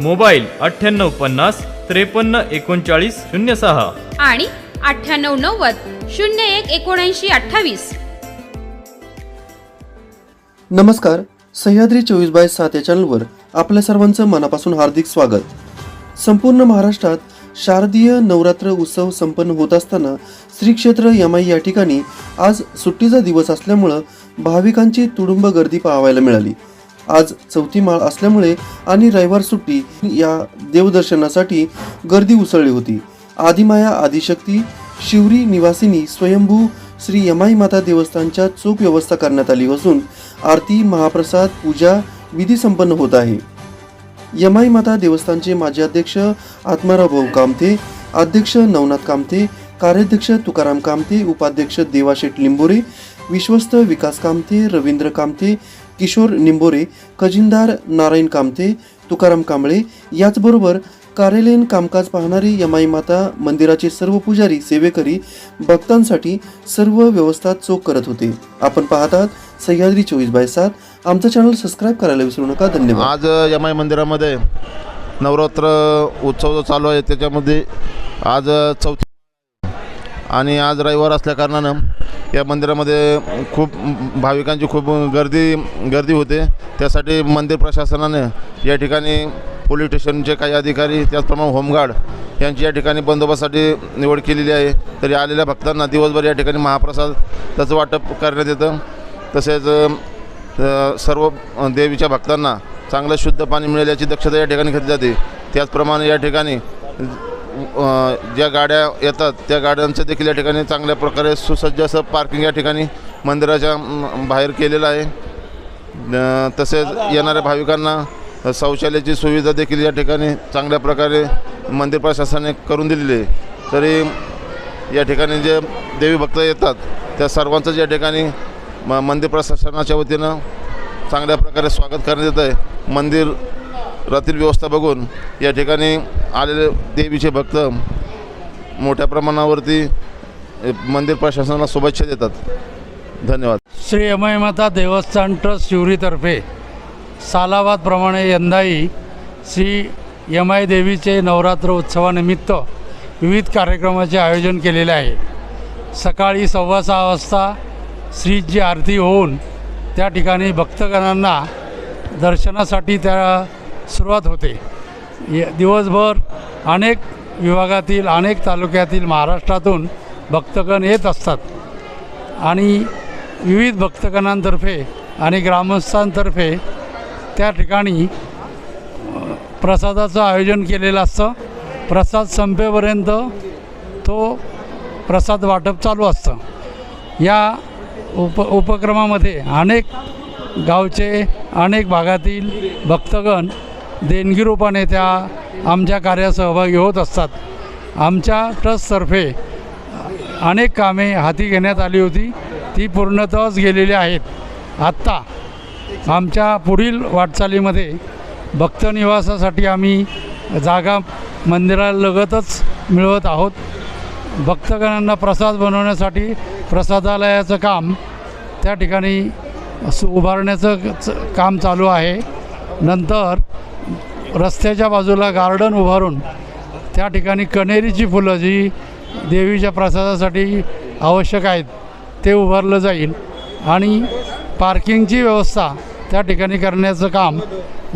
Mobile अठ्ठ्याण्णव पन्नास त्रेपन्न एकोणचाळीस शून्य सहा. आणि अठ्ठ्याण्णव नव्वद शून्य एक एकोणऐंशी अठ्ठावीस. नमस्कार सह्याद्री चोवीस बाय सात या चॅनलवर आपल्या सर्वांचं मनापासून हार्दिक स्वागत. संपूर्ण महाराष्ट्रात शारदीय नवरात्र उत्सव संपन्न होत असताना श्री क्षेत्र यमाई या ठिकाणी आज सुट्टीचा दिवस असल्यामुळं भाविकांची तुडुंब गर्दी पाहायला मिळाली. आज चौथी माळ असल्यामुळे आणि रविवार सुट्टी या देवदर्शनासाठी गर्दी उसळली होती. आदिमाया आदिशक्ती शिवरी निवासिनी स्वयंभू श्री यमाई माता देवस्थानच्या चोख व्यवस्था करण्यात आली असून आरती महाप्रसाद पूजा विधी संपन्न होत आहे. यमाई माता देवस्थानचे माजी अध्यक्ष आत्माराव भाऊ कामते अध्यक्ष नवनाथ कामते कार्याध्यक्ष तुकाराम कामते उपाध्यक्ष देवाशेठ लिंबोरे विश्वस्त विकास कामते रवींद्र कामते किशोर निंबोरे खजिनदार नारायण कामते तुकाराम कांबळे याचबरोबर कार्यालयीन कामकाज पाहणारी यमाई माता मंदिराचे सर्व पुजारी सेवेकरी भक्तांसाठी सर्व व्यवस्था चोख करत होते. आपण पाहतात सह्याद्री चोवीस बाय सात. आमचं चॅनल सबस्क्राईब करायला विसरू नका. धन्यवाद. आज यमाई मंदिरामध्ये नवरात्र उत्सव जो चालू आहे त्याच्यामध्ये आज चौथी आणि आज रविवार असल्याकारणानं या मंदिरामध्ये खूप भाविकांची खूप गर्दी गर्दी होते. त्यासाठी मंदिर प्रशासनाने या ठिकाणी पोलीस स्टेशनचे काही अधिकारी त्याचप्रमाणे होमगार्ड यांची या ठिकाणी बंदोबस्तासाठी निवड केलेली आहे. तरी आलेल्या भक्तांना दिवसभर या ठिकाणी महाप्रसाद त्याचं वाटप करण्यात येतं. तसेच सर्व देवीच्या भक्तांना चांगलं शुद्ध पाणी मिळेल याची दक्षता या ठिकाणी घेतली जाते. त्याचप्रमाणे या ठिकाणी ज्या गाड्या येतात त्या गाड्यांचं देखील या ठिकाणी चांगल्या प्रकारे सुसज्ज असं पार्किंग या ठिकाणी मंदिराच्या बाहेर केलेलं आहे. तसेच येणाऱ्या भाविकांना शौचालयाची सुविधा देखील या ठिकाणी चांगल्या प्रकारे मंदिर प्रशासनाने करून दिलेली आहे. तरी या ठिकाणी जे देवी भक्त येतात त्या सर्वांचंच या ठिकाणी म मंदिर प्रशासनाच्या वतीनं चांगल्या प्रकारे स्वागत करण्यात येत आहे. मंदिर रातील व्यवस्था बघून या ठिकाणी आलेले देवीचे भक्त मोठ्या प्रमाणावरती मंदिर प्रशासनाला शुभेच्छा देतात. धन्यवाद. श्री अमयमाता देवस्थान ट्रस्ट शिवरीतर्फे सालाबादप्रमाणे यंदाही श्री यमाई देवीचे नवरात्र उत्सवानिमित्त विविध कार्यक्रमाचे आयोजन केलेले आहे. सकाळी सव्वा सहा वाजता श्रीची आरती होऊन त्या ठिकाणी भक्तगणांना दर्शनासाठी त्या सुरुवात होते. य- दिवसभर अनेक विभागातील अनेक तालुक्यातील महाराष्ट्रातून भक्तगण येत असतात. आणि विविध भक्तगणांतर्फे आणि ग्रामस्थांतर्फे त्या ठिकाणी प्रसादाचं आयोजन केलेलं असतं. प्रसाद संपेपर्यंत तो प्रसाद वाटप चालू असतं. या उप उपक्रमामध्ये अनेक गावचे अनेक भागातील भक्तगण देणगी रूपाने त्या आमच्या कार्यात सहभागी होत असतात. आमच्या ट्रस्टतर्फे अनेक कामे हाती घेण्यात आली होती. ती पूर्णतःच गेलेली आहेत. आत्ता आमच्या पुढील वाटचालीमध्ये भक्तनिवासासाठी आम्ही जागा मंदिरालगतच मिळवत आहोत. भक्तगणांना प्रसाद बनवण्यासाठी प्रसादालयाचं काम त्या ठिकाणी सु उभारण्याचं काम चालू आहे. नंतर रस्त्याच्या बाजूला गार्डन उभारून त्या ठिकाणी कणेरीची फुलं जी देवीच्या प्रसादासाठी आवश्यक आहेत ते उभारलं जाईल. आणि पार्किंगची व्यवस्था त्या ठिकाणी करण्याचं काम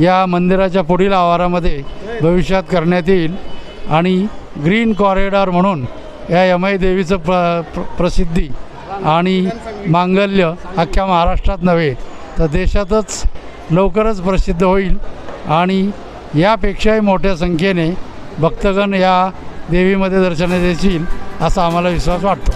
या मंदिराच्या पुढील आवारामध्ये भविष्यात करण्यात येईल. आणि ग्रीन कॉरिडॉर म्हणून या यमाई देवीचं प्र प्र प्रसिद्धी आणि मांगल्य अख्ख्या महाराष्ट्रात नव्हे तर देशातच लवकरच प्रसिद्ध होईल. आणि यापेक्षाही मोठ्या संख्येने भक्तगण या देवीमध्ये दर्शनात येतील असा आम्हाला विश्वास वाटतो.